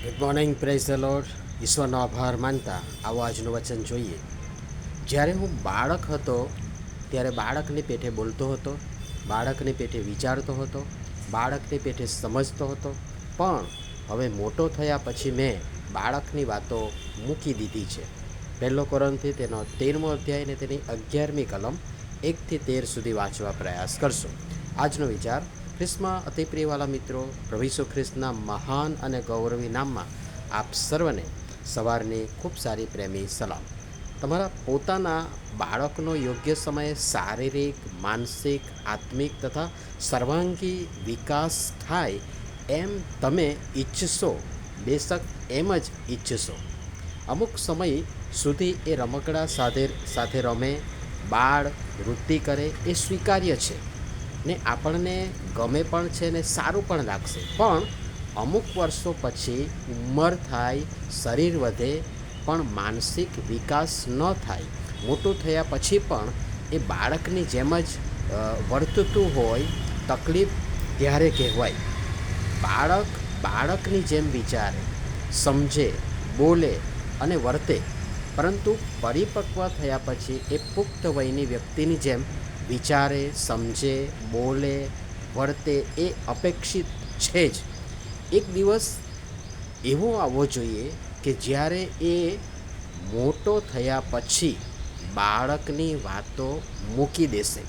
Good morning praise the lord ઈશ્વરનો આભાર માનતા આવો આજનું વચન જોઈએ. જ્યારે હું બાળક હતો, ત્યારે બાળકની પેઠે બોલતો હતો, બાળકની પેઠે વિચારતો હતો, બાળકની પેઠે સમજતો હતો. પણ હવે મોટો થયા પછી મેં બાળકની વાતો મૂકી દીધી છે. પહેલો કોરનથી તેનો તેરમો અધ્યાય અને તેની અગિયારમી કલમ એકથી તેર સુધી વાંચવા પ્રયાસ કરશો. આજનો વિચાર ખ્રિસ્તમાં અતિ પ્રિયવાલા મિત્રો, પ્રભુ ઈસુ ખ્રિસ્તના મહાન અને ગૌરવી નામમાં આપ સર્વને સવારની ખૂબ સારી પ્રેમી સલામ. તમારા પોતાના બાળકનો યોગ્ય સમયે શારીરિક, માનસિક, આત્મિક તથા સર્વાંગી વિકાસ થાય એમ તમે ઈચ્છશો, બેશક એમ જ ઈચ્છશો. અમુક સમય સુધી એ રમકડા સાથે સાથે રમે, બાળ વૃત્તિ કરે એ સ્વીકાર્ય છે. ને આપણને ગમે પણ છે ને સારું પણ લાગશે. પણ અમુક વર્ષો પછી ઉંમર થાય, શરીર વધે, પણ માનસિક વિકાસ ન થાય. મોટું થયા પછી પણ એ બાળકની જેમ જ વર્તતું હોય, તકલીફ ત્યારે કહેવાય. બાળક બાળકની જેમ વિચારે, સમજે, બોલે અને વર્તે. પરંતુ પરિપક્વ થયા પછી એ પુખ્ત વયની વ્યક્તિની જેમ વિચારે, સમજે, બોલે, વર્તે એ અપેક્ષિત છે જ. એક દિવસ એવો આવવો જોઈએ કે જ્યારે એ મોટો થયા પછી બાળકની વાતો મૂકી દેશે.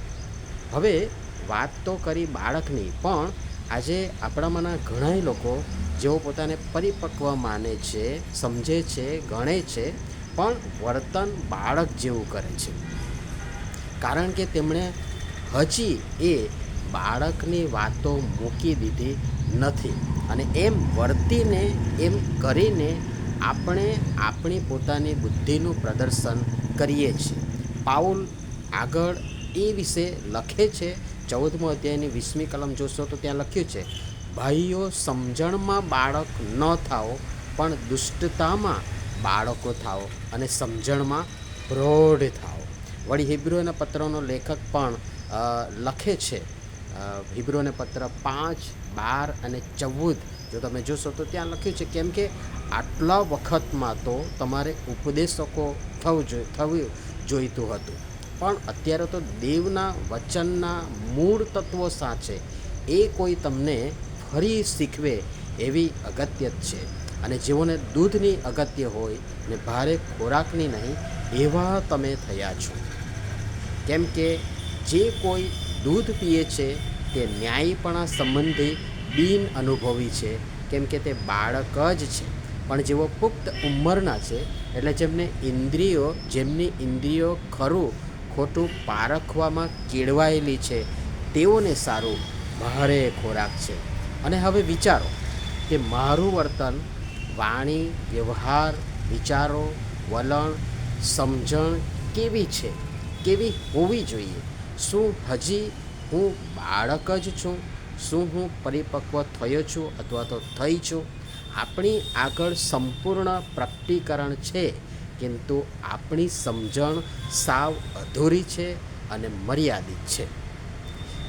હવે વાત તો કરી બાળકની, પણ આજે આપણામાંના ઘણાય લોકો જેઓ પોતાને પરિપક્વ માને છે, સમજે છે, ગણે છે પણ વર્તન બાળક જેવું કરે છે. કારણ કે તેમણે હજી એ બાળકની વાતો મૂકી દીધી નથી અને એમ વર્તીને એમ કરીને આપણે આપણી પોતાની બુદ્ધિનું પ્રદર્શન કરીએ છીએ. પાઉલ આગળ એ વિશે લખે છે, ચૌદમો અધ્યાયની વીસમી કલમ જોશો તો ત્યાં લખ્યું છે, ભાઈઓ, સમજણમાં બાળક ન થાઓ, પણ દુષ્ટતામાં બાળકો થાઓ અને સમજણમાં પ્રૌઢ થાઓ. વળી હિબ્રુના પત્રનો લેખક પણ લખે છે. હિબ્રુને પત્ર પાંચ, બાર અને ચૌદ જો તમે જોશો તો ત્યાં લખ્યું છે કેમ કે આટલા વખતમાં તો તમારે ઉપદેશકો થવું જોઈએ થવું જોઈતું હતું. પણ અત્યારે તો દેવના વચનના મૂળ તત્વો સાચે. એ કોઈ તમને ફરી શીખવે એવી અગત્ય છે. અને જેઓને દૂધની અગત્ય હોય ને ભારે ખોરાકની નહીં, એવા તમે થયા છો. કેમ કે જે કોઈ દૂધ પીએ છે, તે ન્યાયપણા સંબંધી બિન અનુભવી છે. કેમ કે તે બાળક જ છે. પણ જેઓ પુખ્ત ઉંમરના છે, એટલે જેમને ઇન્દ્રિયો, જેમની ઇન્દ્રિયો ખરું ખોટું પારખવામાં કેળવાયેલી છે, તેઓને સારું, ભારે ખોરાક છે. અને હવે વિચારો કે મારું વર્તન વાણી, વ્યવહાર, વિચારો, વલણ, સમજણ કેવી છે? કેવી હોવી જોઈએ? શું હજી હું બાળક જ છું? શું હું પરિપક્વ થયો છું અથવા તો થઈ છું? આપણી આગળ સંપૂર્ણ પ્રકટીકરણ છે, કિંતુ આપણી સમજણ સાવ અધૂરી છે અને મર્યાદિત છે.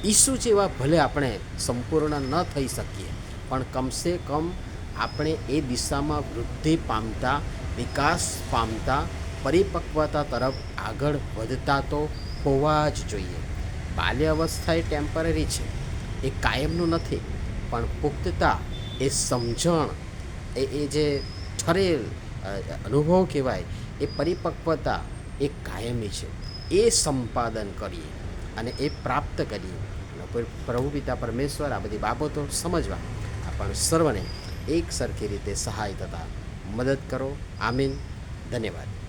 ઈસુ જેવા ભલે આપણે સંપૂર્ણ ન થઈ શકીએ, પણ કમસે કમ આપણે એ દિશામાં વૃદ્ધિ પામતા, વિકાસ પામતા, પરિપક્વતા તરફ આગળ વધતા તો હોવા જ જોઈએ. બાલ્ય અવસ્થા એ ટેમ્પરરી છે. એ કાયમનું નથી, પણ પુખ્તતા, એ સમજણ, એ એ જે ઠરેલ અનુભવ કહેવાય, એ પરિપક્વતા એ કાયમી છે. એ સંપાદન કરીએ અને એ પ્રાપ્ત કરીએ. પ્રભુ પિતા પરમેશ્વર આ બધી બાબતો સમજવા. આપણ સર્વને એક સરખી રીતે સહાય તથા મદદ કરો. આમીન. ધન્યવાદ.